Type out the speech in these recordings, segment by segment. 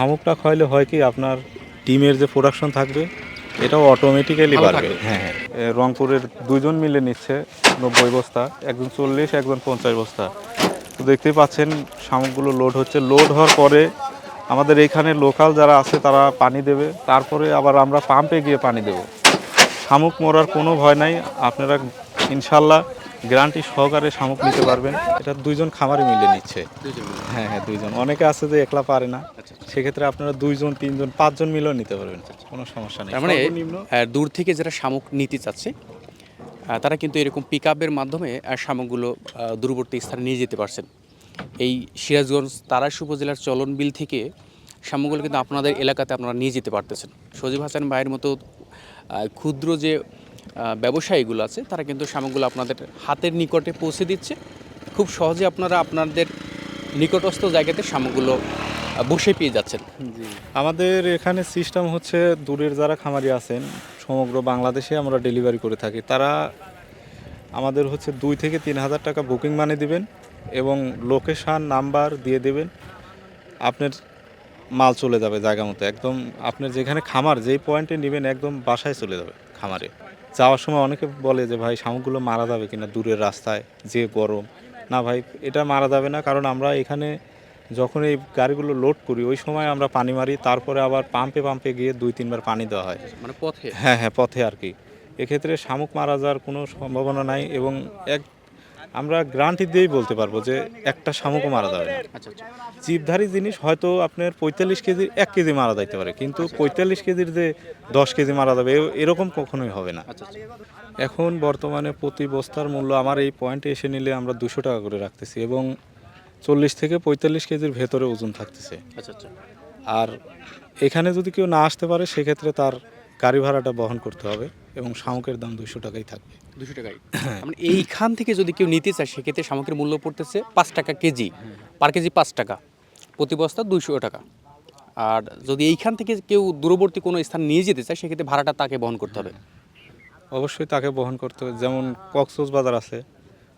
শামুকটা খাওয়াইলে হয় কি আপনার ডিমের যে প্রোডাকশন থাকবে এটাও অটোমেটিক্যালি বাড়বে। হ্যাঁ হ্যাঁ। রংপুরের দুজন মিলে নিচ্ছে নব্বই বস্তা একজন চল্লিশ একজন পঞ্চাশ বস্তা। তো দেখতেই পাচ্ছেন শামুকগুলো লোড হচ্ছে। লোড হওয়ার পরে আমাদের এইখানে লোকাল যারা আছে তারা পানি দেবে। তারপরে আবার আমরা পাম্পে গিয়ে পানি দেব। শামুক মরার কোনো ভয় নাই। আপনারা ইনশাল্লাহ গ্যারান্টি সহকারে শামুক নিতে পারবেন। এটা দুইজন খামারে মিলে নিচ্ছে। হ্যাঁ হ্যাঁ দুইজন। অনেকে আছে যে একলা পারে না। আচ্ছা, সেক্ষেত্রে আপনারা দুইজন তিনজন পাঁচজন মিলেও নিতে পারবেন। কোনো সমস্যা নেই। মানে দূর থেকে যারা শামুক নিতে চাচ্ছে তারা কিন্তু এরকম পিক আপের মাধ্যমে শামুকগুলো দূরবর্তী স্থানে নিয়ে যেতে পারছেন। এই সিরাজগঞ্জ তারাশ উপজেলার চলন বিল থেকে শামুকগুলো কিন্তু আপনাদের এলাকাতে আপনারা নিয়ে যেতে পারতেছেন। সজীব হাসান ভাইয়ের মতো ক্ষুদ্র যে ব্যবসায়ীগুলো আছে তারা কিন্তু শামুকগুলো আপনাদের হাতের নিকটে পৌঁছে দিচ্ছে। খুব সহজে আপনারা আপনাদের নিকটস্থ জায়গাতে আহ, বসে পেয়ে যাচ্ছেন। আমাদের এখানে সিস্টেম হচ্ছে দূরের যারা খামারি আছেন সমগ্র বাংলাদেশে আমরা ডেলিভারি করে থাকি। তারা আমাদের হচ্ছে দুই থেকে তিন হাজার টাকা বুকিং মানে দিবেন এবং লোকেশান নাম্বার দিয়ে দেবেন। আপনার মাল চলে যাবে জায়গা মতো। একদম আপনার যেখানে খামার যেই পয়েন্টে নেবেন একদম বাসায় চলে যাবে খামারে। যাওয়ার সময় অনেকে বলে যে ভাই শামুকগুলো মারা যাবে কিনা দূরের রাস্তায় যে গরম। না ভাই এটা মারা যাবে না কারণ আমরা এখানে যখন এই গাড়িগুলো লোড করি ওই সময় আমরা পানি মারি তারপরে আবার পাম্পে পাম্পে গিয়ে দুই তিনবার পানি দেওয়া হয়। মানে পথে? হ্যাঁ হ্যাঁ পথে আর কি। এক্ষেত্রে শামুক মারা যাওয়ার কোনো সম্ভাবনা নাই এবং এক আমরা গ্রান্টি দিয়েই বলতে পারব যে একটা শামুকও মারা যাবে না। আচ্ছা আচ্ছা। জীবধারী জিনিস হয়তো আপনার পঁয়তাল্লিশ কেজির এক কেজি মারা যাইতে পারে কিন্তু পঁয়তাল্লিশ কেজির যে দশ কেজি মারা যাবে এরকম কখনোই হবে না। আচ্ছা আচ্ছা। এখন বর্তমানে প্রতি বস্তার মূল্য আমার এই পয়েন্টে এসে নিলে আমরা দুশো টাকা করে রাখতেছি এবং চল্লিশ থেকে পঁয়তাল্লিশ কেজির ভেতরে ওজন থাকতেছে। আচ্ছা আচ্ছা। আর এখানে যদি কেউ না আসতে পারে সেক্ষেত্রে তার গাড়ি ভাড়াটা বহন করতে হবে। এবং শামুকের দাম দুশো টাকাই থাকবে। দুশো টাকায় মানে এইখান থেকে যদি কেউ নিতে চায় সেক্ষেত্রে সামগ্রীর মূল্য পড়তেছে পাঁচ টাকা কেজি। পার কেজি পাঁচ টাকা। প্রতি বস্তা দুইশো টাকা। আর যদি এইখান থেকে কেউ দূরবর্তী কোনো স্থান নিয়ে যেতে চায় সেক্ষেত্রে ভাড়াটা তাকে বহন করতে হবে। অবশ্যই তাকে বহন করতে হবে। যেমন কক্সোস বাজার আছে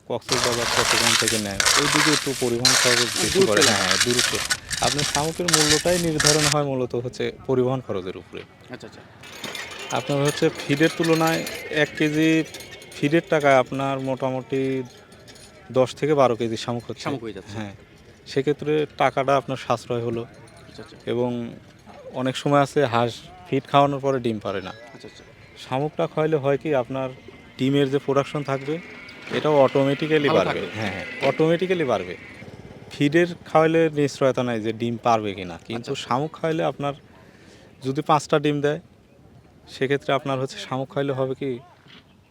কক্সোস বাজার চট্টগ্রাম থেকে নেয়। ওই দিকে একটু পরিবহন খরচ বেশি করে। হ্যাঁ দূরত্ব। আপনার শামুকের মূল্যটাই নির্ধারণ হয় মূলত হচ্ছে পরিবহন খরচের উপরে। আচ্ছা আচ্ছা। আপনার হচ্ছে ফিডের তুলনায় এক কেজি ফিডের টাকায় আপনার মোটামুটি দশ থেকে বারো কেজি শামুক হচ্ছে। শামুক হয়ে যাচ্ছে। হ্যাঁ সেক্ষেত্রে টাকাটা আপনার সাশ্রয় হলো। আচ্ছা আচ্ছা। এবং অনেক সময় আছে হাঁস ফিড খাওয়ানোর পরে ডিম পারে না। আচ্ছা শামুকটা খাওয়াইলে হয় কি আপনার ডিমের যে প্রোডাকশন থাকবে এটাও অটোমেটিক্যালি বাড়বে। হ্যাঁ হ্যাঁ অটোমেটিক্যালি বাড়বে। ফিডের খাওয়াইলে নিশ্চয়তা নাই যে ডিম পারবে কিনা। কিন্তু। শামুক খাওয়াইলে আপনার যদি পাঁচটা ডিম দেয় সেক্ষেত্রে আপনার হচ্ছে শামুক খাইলে হবে কি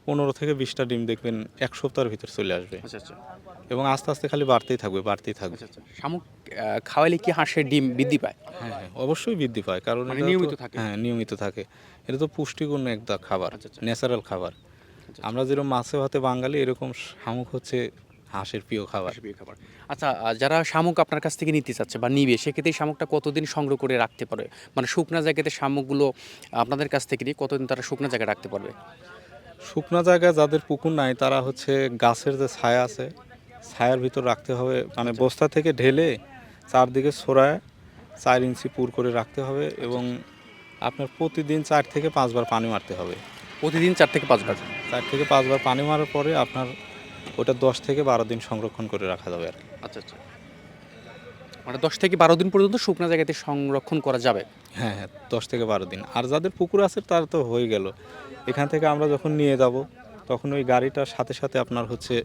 পনেরো থেকে বিশটা ডিম দেখবেন এক সপ্তাহের ভিতর চলে আসবে। আচ্ছা আচ্ছা। এবং আস্তে আস্তে খালি বাড়তেই থাকবে বাড়তেই থাকবে। আচ্ছা শামুক আহ, খাওয়াইলে কি হাঁসের ডিম বৃদ্ধি পায়? হ্যাঁ হ্যাঁ অবশ্যই বৃদ্ধি পায় কারণ মানে নিয়মিত থাকে? হ্যাঁ নিয়মিত থাকে। এটা তো পুষ্টিগুণ একটা খাবার। ন্যাচারাল খাবার। আমরা যেরকম মাছে ভাতে বাঙালি এরকম শামুক হচ্ছে হাঁসের প্রিয় খাবার। প্রিয় খাবার। আচ্ছা যারা শামুক আপনার কাছ থেকে নিতে চাচ্ছে বা নিবে সেক্ষেত্রে শামুকটা কতদিন সংগ্রহ করে রাখতে পারে মানে শুকনা জায়গাতে শামুকগুলো আপনাদের কাছ থেকে নিয়ে কতদিন তারা শুকনা জায়গায় রাখতে পারবে? শুকনো জায়গায় যাদের পুকুর নাই তারা হচ্ছে গাছের যে ছায়া আছে ছায়ার ভিতর রাখতে হবে। মানে বস্তা থেকে ঢেলে চারদিকে ছড়ায় চার ইঞ্চি পুর করে রাখতে হবে এবং আপনার প্রতিদিন চার থেকে পাঁচবার পানি মারতে হবে। প্রতিদিন চার থেকে পাঁচবার? চার থেকে পাঁচবার পানি মারার পরে আপনার ওটা দশ থেকে বারো দিন সংরক্ষণ করে রাখা যাবে আর। আচ্ছা আচ্ছা। মানে দশ থেকে বারো দিন পর্যন্ত শুকনা জায়গাতে সংরক্ষণ করা যাবে? হ্যাঁ হ্যাঁ দশ থেকে বারো দিন। আর যাদের পুকুর আছে তার তো হয়ে গেল। এখান থেকে আমরা যখন নিয়ে যাব তখন ওই গাড়িটার সাথে সাথে আপনার হচ্ছে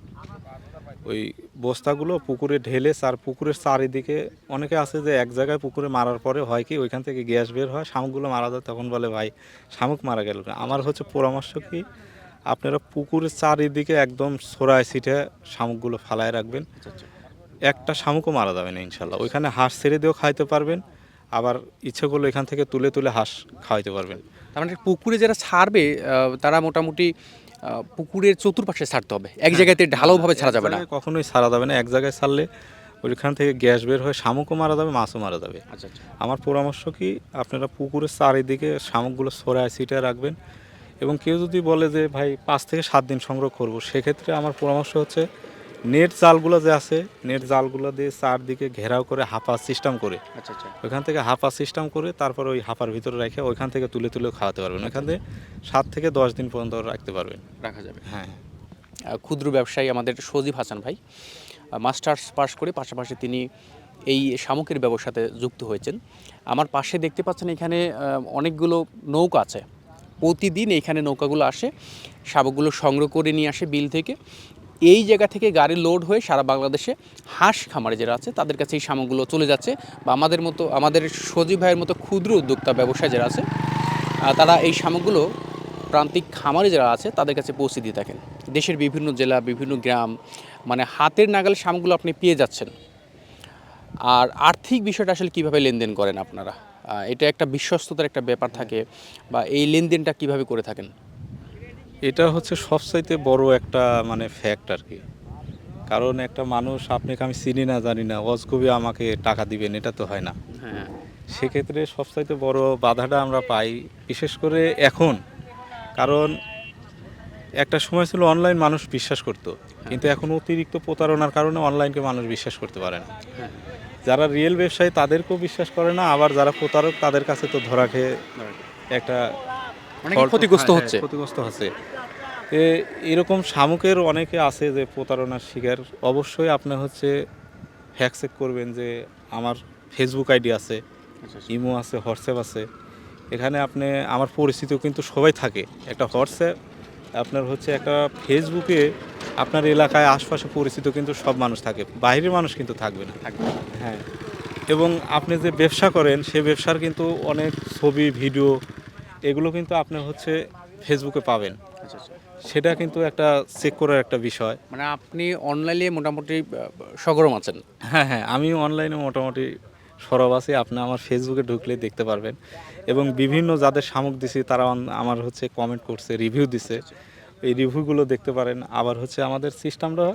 ওই বস্তাগুলো পুকুরে ঢেলে চার পুকুরের চারিদিকে অনেকে আছে যে এক জায়গায় পুকুরে মারার পরে হয় কি ওইখান থেকে গ্যাস বের হয় শামুকগুলো মারা যায় তখন বলে ভাই শামুক মারা গেল আমার হচ্ছে পরামর্শ কি আপনারা পুকুরের চারিদিকে একদম ছড়ায় ছিটে শামুকগুলো ফালায় রাখবেন। আচ্ছা আচ্ছা। একটা শামুকও মারা যাবে না ইনশাল্লাহ। ওইখানে হাঁস ছেড়ে দিয়েও খাইতে পারবেন আবার ইচ্ছে করলে এখান থেকে তুলে তুলে হাঁস খাওয়াইতে পারবেন। তার মানে পুকুরে যারা ছাড়বে তারা মোটামুটি পুকুরের চতুর্পাশে ছাড়তে হবে। এক জায়গাতে ঢালাওভাবে ছাড়া যাবে না। কখনোই ছাড়া যাবে না এক জায়গায় ছাড়লে ওইখান থেকে গ্যাস বের হয়ে শামুকও মারা যাবে মাছও মারা যাবে। আচ্ছা আমার পরামর্শ কি আপনারা পুকুরের চারিদিকে শামুকগুলো ছড়ায় ছিটায় রাখবেন এবং কেউ যদি বলে যে ভাই পাঁচ থেকে সাত দিন সংগ্রহ করব সেক্ষেত্রে আমার পরামর্শ হচ্ছে নেট জালগুলো যে আছে নেট জালগুলো দিয়ে চারদিকে ঘেরাও করে হাফা সিস্টেম করে। আচ্ছা আচ্ছা। ওইখান থেকে হাফা সিস্টেম করে তারপর ওই হাফার ভিতরে রেখে ওইখান থেকে তুলে তুলে খাওয়াতে পারবেন। ওইখান থেকে সাত থেকে দশ দিন পর্যন্ত রাখতে পারবেন। রাখা যাবে। হ্যাঁ আহ, ক্ষুদ্র ব্যবসায়ী আমাদের সজীব হাসান ভাই মাস্টার্স পাশ করে পাশাপাশি তিনি এই শামুকের ব্যবসাতে যুক্ত হয়েছেন। আমার পাশে দেখতে পাচ্ছেন এখানে অনেকগুলো নৌকা আছে। প্রতিদিন এখানে নৌকাগুলো আসে শামুকগুলো সংগ্রহ করে নিয়ে আসে বিল থেকে। এই জায়গা থেকে গাড়ি লোড হয়ে সারা বাংলাদেশে হাঁস খামারে যারা আছে, তাদের কাছে এই শামুকগুলো চলে যাচ্ছে বা আমাদের মতো, আমাদের সজীব ভাইয়ের মতো ক্ষুদ্র উদ্যোক্তা ব্যবসায়ী যারা আছে তারা এই শামুকগুলো প্রান্তিক খামারে যারা আছে, তাদের কাছে পৌঁছে দিয়ে থাকেন। দেশের বিভিন্ন জেলা, বিভিন্ন গ্রাম মানে হাতের নাগালে শামুকগুলো আপনি পেয়ে যাচ্ছেন। আর আর্থিক বিষয়টা আসলে কীভাবে লেনদেন করেন আপনারা? এটা একটা বিশ্বস্ততার একটা ব্যাপার থাকে বা এই লেনদেনটা কীভাবে করে থাকেন? এটা হচ্ছে সবচাইতে বড় একটা মানে ফ্যাক্ট আর কি। কারণ একটা মানুষ আপনাকে আমি চিনি না জানি না অজকবি আমাকে টাকা দিবেন এটা তো হয় না। হ্যাঁ। সেক্ষেত্রে সবচাইতে বড় বাধাটা আমরা পাই বিশেষ করে এখন। কারণ একটা সময় ছিল অনলাইন মানুষ বিশ্বাস করতো কিন্তু এখন অতিরিক্ত প্রতারণার কারণে অনলাইনকে মানুষ বিশ্বাস করতে পারে না। হ্যাঁ। যারা রিয়েল ব্যবসায়ী তাদেরকেও বিশ্বাস করে না আবার যারা প্রতারক তাদের কাছে তো ধরা খেয়ে একটা ক্ষতিগ্রস্ত হ্যাঁ, হচ্ছে। হ্যাঁ, ক্ষতিগ্রস্ত হচ্ছে। এ এরকম শামুকের অনেকে আছে যে প্রতারণার শিকার। অবশ্যই আপনি হচ্ছে ফ্যাক চেক করবেন যে আমার ফেসবুক আইডি আছে আচ্ছা, আচ্ছা। ইমো আছে হোয়াটসঅ্যাপ আছে। এখানে আপনি আমার পরিচিত কিন্তু সবাই থাকে। একটা হোয়াটসঅ্যাপ আপনার হচ্ছে একটা ফেসবুকে আপনার এলাকায় আশপাশে পরিচিত কিন্তু সব মানুষ থাকে। বাইরের মানুষ কিন্তু থাকবে না। থাকবে। হ্যাঁ। এবং আপনি যে ব্যবসা করেন সে ব্যবসার কিন্তু অনেক ছবি ভিডিও এগুলো কিন্তু আপনি হচ্ছে ফেসবুকে পাবেন। আচ্ছা, আচ্ছা। সেটা কিন্তু একটা চেক করার একটা বিষয়। মানে আপনি অনলাইনে মোটামুটি সগরম আছেন। হ্যাঁ হ্যাঁ আমি অনলাইনে মোটামুটি সরব আছি। আপনি আমার ফেসবুকে ঢুকলে দেখতে পারবেন। এবং বিভিন্ন যাদের শামুক দিছি তারা আমার হচ্ছে কমেন্ট করছে রিভিউ দিছে। এই রিভিউগুলো দেখতে পারেন। আবার হচ্ছে আমাদের সিস্টেমটা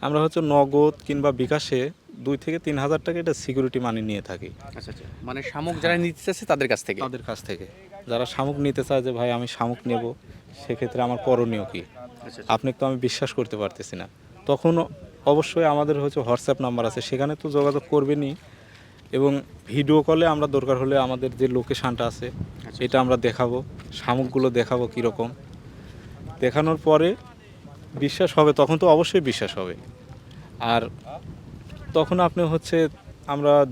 আমরা হচ্ছে নগদ কিংবা বিকাশে দুই থেকে তিন হাজার টাকা এটা সিকিউরিটি মানি নিয়ে থাকি। আচ্ছা আচ্ছা। মানে শামুক যারা নিতে চাচ্ছে তাদের কাছ থেকে? তাদের কাছ থেকে। যারা শামুক নিতে চায় যে ভাই আমি শামুক নেব সেক্ষেত্রে আমার করণীয় কি? আপনি তো আমি বিশ্বাস করতে পারতেছি না। তখন অবশ্যই আমাদের হচ্ছে হোয়াটসঅ্যাপ নাম্বার আছে। সেখানে তো যোগাযোগ করবেনই। এবং ভিডিও কলে আমরা দরকার হলে আমাদের যে লোকেশানটা আছে এটা আমরা দেখাবো। শামুকগুলো দেখাবো কীরকম। দেখানোর পরে বিশ্বাস হবে তখন তো অবশ্যই বিশ্বাস হবে। আর তখন আপনি হচ্ছে আমরা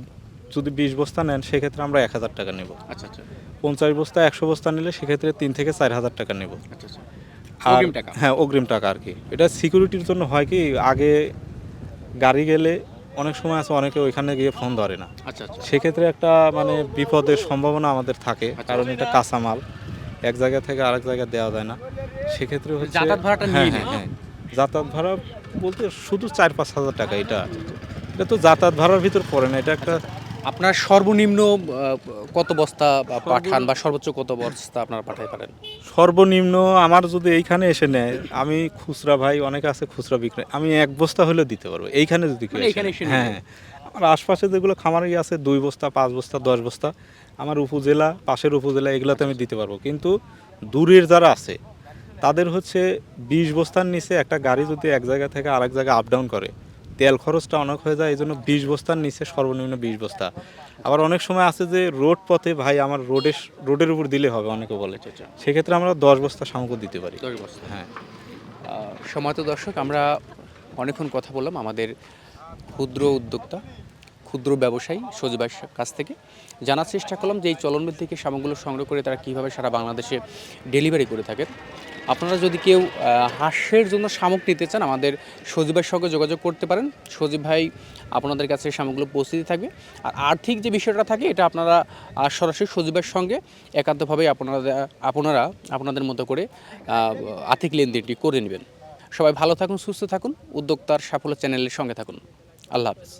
যদি বিশ বস্তা নেন সেক্ষেত্রে আমরা এক হাজার টাকা নেব। আচ্ছা আচ্ছা। পঞ্চাশ বস্তা একশো বস্তা নিলে সেক্ষেত্রে তিন থেকে চার হাজার টাকা নেব। আচ্ছা আচ্ছা। আর- হ্যাঁ অগ্রিম টাকা আর কি। এটা সিকিউরিটির জন্য হয় কি আগে গাড়ি গেলে অনেক সময় আছে অনেকে ওইখানে গিয়ে ফোন ধরে না। সেক্ষেত্রে একটা মানে বিপদের সম্ভাবনা আমাদের থাকে কারণ এটা কাঁচামাল। এক জায়গা থেকে আরেক জায়গায় দেওয়া যায় না। সেক্ষেত্রে হচ্ছে যাতায়াত ভাড়াটা হ্যাঁ নিয়ে হ্যাঁ হ্যাঁ। যাতায়াত ভাড়া বলতে শুধু চার পাঁচ হাজার টাকা এটা এটা তো যাতায়াত ভাড়ার ভিতর পড়ে না এটা একটা আপনার সর্বনিম্ন কত বস্তা বা পাঠান বা সর্বোচ্চ কত বস্তা আপনারা পাঠাতে পারেন? সর্বনিম্ন আমার যদি এইখানে এসে নেয় আমি খুচরা ভাই অনেকে আছে খুচরা বিক্রয় আমি এক বস্তা হলেও দিতে পারব এইখানে যদি কেউ মানে? হ্যাঁ। আমার আশপাশে যেগুলো খামারি আছে দুই বস্তা পাঁচ বস্তা দশ বস্তা আমার উপজেলা পাশের উপজেলা এগুলোতে আমি দিতে পারব। কিন্তু দূরের যারা আছে তাদের হচ্ছে বিশ বস্তার নিচে একটা গাড়ি যদি এক জায়গা থেকে আরেক জায়গায় আপ ডাউন করে তেল খরচটা অনেক হয়ে যায় এই জন্য বিশ বস্তার নিচে সর্বনিম্ন বিশ বস্তা। আবার অনেক সময় আছে যে রোড পথে ভাই আমার রোডের রোডের উপর দিলে হবে অনেকে বলে। আচ্ছা সেক্ষেত্রে আমরা দশ বস্তা শামুকও দিতে পারি। হ্যাঁ। সময়ত দর্শক আমরা অনেকক্ষণ কথা বললাম আমাদের ক্ষুদ্র উদ্যোক্তা ক্ষুদ্র ব্যবসায়ী সজীবের কাছ থেকে জানার চেষ্টা করলাম যে এই চলনবিল থেকে সামগ্রীগুলো সংগ্রহ করে তারা কীভাবে সারা বাংলাদেশে ডেলিভারি করে থাকেন। আপনারা যদি কেউ হাঁসের জন্য শামুক নিতে চান, আমাদের সজীবের সঙ্গে যোগাযোগ করতে পারেন। সজীব ভাই আপনাদের কাছে সামগ্রীগুলো পৌঁছে দিয়ে থাকবে। আর আর্থিক যে বিষয়টা থাকে, এটা আপনারা সরাসরি সজীবের সঙ্গে একান্তভাবেই আপনারা আপনারা, আপনাদের মতো করে আর্থিক লেনদেনটি করে নেবেন। সবাই ভালো থাকুন, সুস্থ থাকুন। উদ্যোক্তার সাফল্য চ্যানেলের সঙ্গে থাকুন। আল্লাহ হাফেজ।